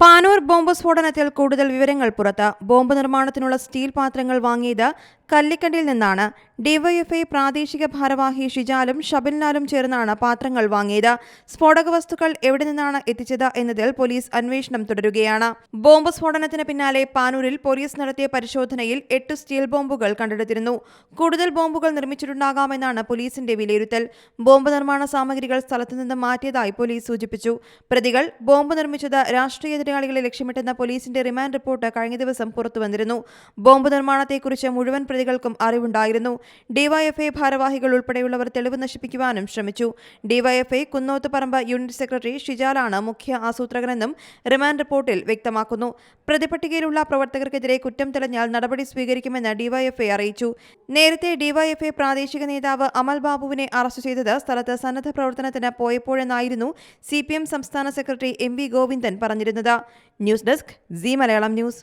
Panoor bomb സ്ഫോടനത്തിൽ കൂടുതൽ വിവരങ്ങൾ പുറത്ത്. ബോംബ് നിർമ്മാണത്തിനുള്ള സ്റ്റീൽ പാത്രങ്ങൾ വാങ്ങിയത് കല്ലിക്കണ്ടിയിൽ നിന്നാണ്. ഡിവൈഎഫ്ഐ പ്രാദേശിക ഭാരവാഹി ഷിജാലും ഷബിൽനാലും ചേർന്നാണ് പാത്രങ്ങൾ വാങ്ങിയത്. സ്ഫോടക വസ്തുക്കൾ എവിടെ നിന്നാണ് എത്തിച്ചത് എന്നതിൽ പോലീസ് അന്വേഷണം തുടരുകയാണ്. ബോംബ് സ്ഫോടനത്തിന് പിന്നാലെ പാനൂരിൽ പോലീസ് നടത്തിയ പരിശോധനയിൽ എട്ട് സ്റ്റീൽ ബോംബുകൾ കണ്ടെടുത്തിരുന്നു. കൂടുതൽ ബോംബുകൾ നിർമ്മിച്ചിട്ടുണ്ടാകാമെന്നാണ് പോലീസിന്റെ വിലയിരുത്തൽ. ബോംബ് നിർമ്മാണ സാമഗ്രികൾ സ്ഥലത്തുനിന്ന് മാറ്റിയതായി പോലീസ് സൂചിപ്പിച്ചു. പ്രതികൾ ബോംബ് നിർമ്മിച്ചത് രാഷ്ട്രീയ എതിരാളികളെ ലക്ഷ്യമിട്ടെന്ന പോലീസിന്റെ റിമാൻഡ് റിപ്പോർട്ട് കഴിഞ്ഞ ദിവസം പുറത്തുവന്നിരുന്നു. ബോംബ് നിർമ്മാണത്തെക്കുറിച്ച് മുഴുവൻ പ്രതികൾക്കും അറിവുണ്ടായിരുന്നു. ഡിവൈഎഫ്ഐ ഭാരവാഹികൾ ഉൾപ്പെടെയുള്ളവർ തെളിവ് നശിപ്പിക്കുവാനും ശ്രമിച്ചു. ഡിവൈഎഫ്ഐ കുന്നോത്തുപറമ്പ് യൂണിറ്റ് സെക്രട്ടറി ഷിജാലാണ് മുഖ്യ ആസൂത്രകനെന്നും റിമാൻഡ് റിപ്പോർട്ടിൽ വ്യക്തമാക്കുന്നു. പ്രതിപട്ടികയിലുള്ള പ്രവർത്തകർക്കെതിരെ കുറ്റം തെളിഞ്ഞാൽ നടപടി സ്വീകരിക്കുമെന്ന് ഡിവൈഎഫ്ഐ അറിയിച്ചു. നേരത്തെ ഡിവൈഎഫ്ഐ പ്രാദേശിക നേതാവ് അമൽ ബാബുവിനെ അറസ്റ്റ് ചെയ്തത് സ്ഥലത്ത് സന്നദ്ധ പ്രവർത്തനത്തിന് പോയപ്പോഴെന്നായിരുന്നു സി സംസ്ഥാന സെക്രട്ടറി എം വി ഗോവിന്ദൻ പറഞ്ഞിരുന്നത്. News desk C Malayalam news.